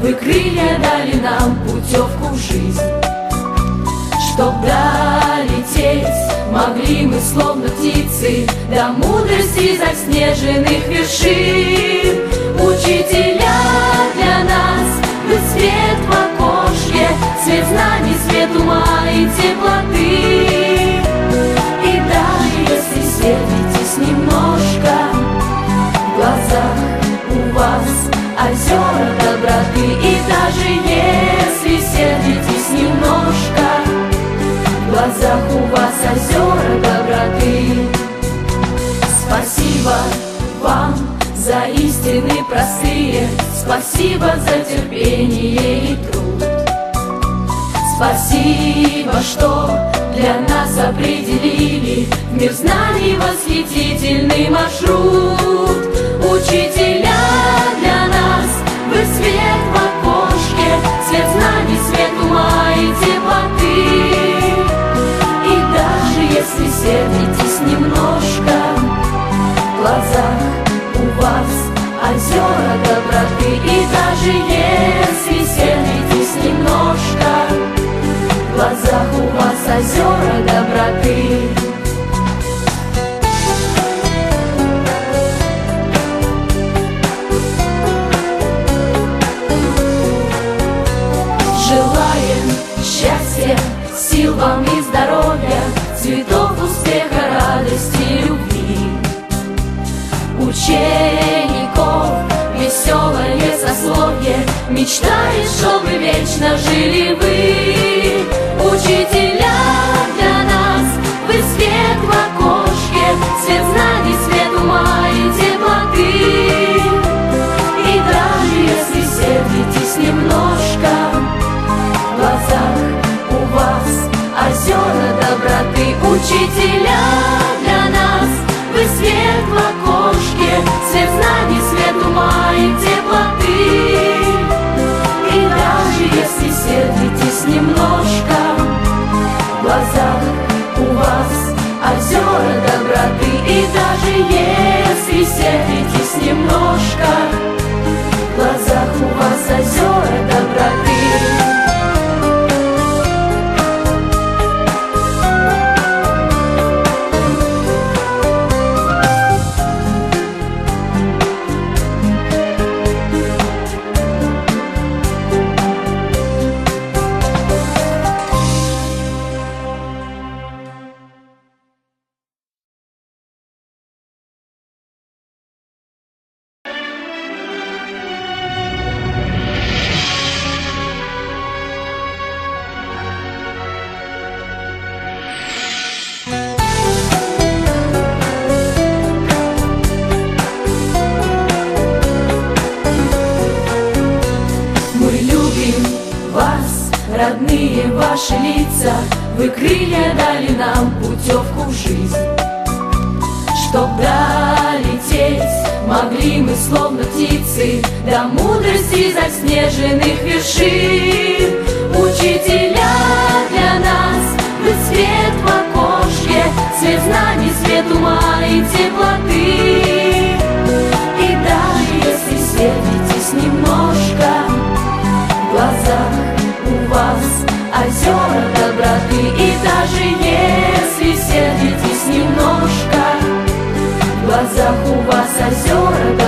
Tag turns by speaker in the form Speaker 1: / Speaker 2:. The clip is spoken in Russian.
Speaker 1: Вы крылья дали нам путевку в жизнь. Чтоб долететь могли мы словно птицы До мудрости заснеженных вершин. Учителя для нас, вы свет в окошке Свет знаний, свет ума и теплоты даже если сердитесь немножко. В глазах у вас озера доброты. Спасибо вам за истины простые. Спасибо за терпение и труд. Спасибо, что для нас определили В мир знаний восхитительный маршрут доброты И даже если сердитесь немножко В глазах у вас озера доброты Желаем счастья, сил вам Мечтает, чтобы вечно жили вы. Учителя для нас, вы свет в окошке Свет знаний, свет ума и теплоты. И даже если сердитесь немножко В глазах у вас озера доброты. Учителя любим вас, родные ваши лица. Вы крылья дали нам путевку в жизнь. Чтоб долететь могли мы словно птицы До мудрости заснеженных вершин позор доброты И даже если сердитесь немножко В глазах у вас озера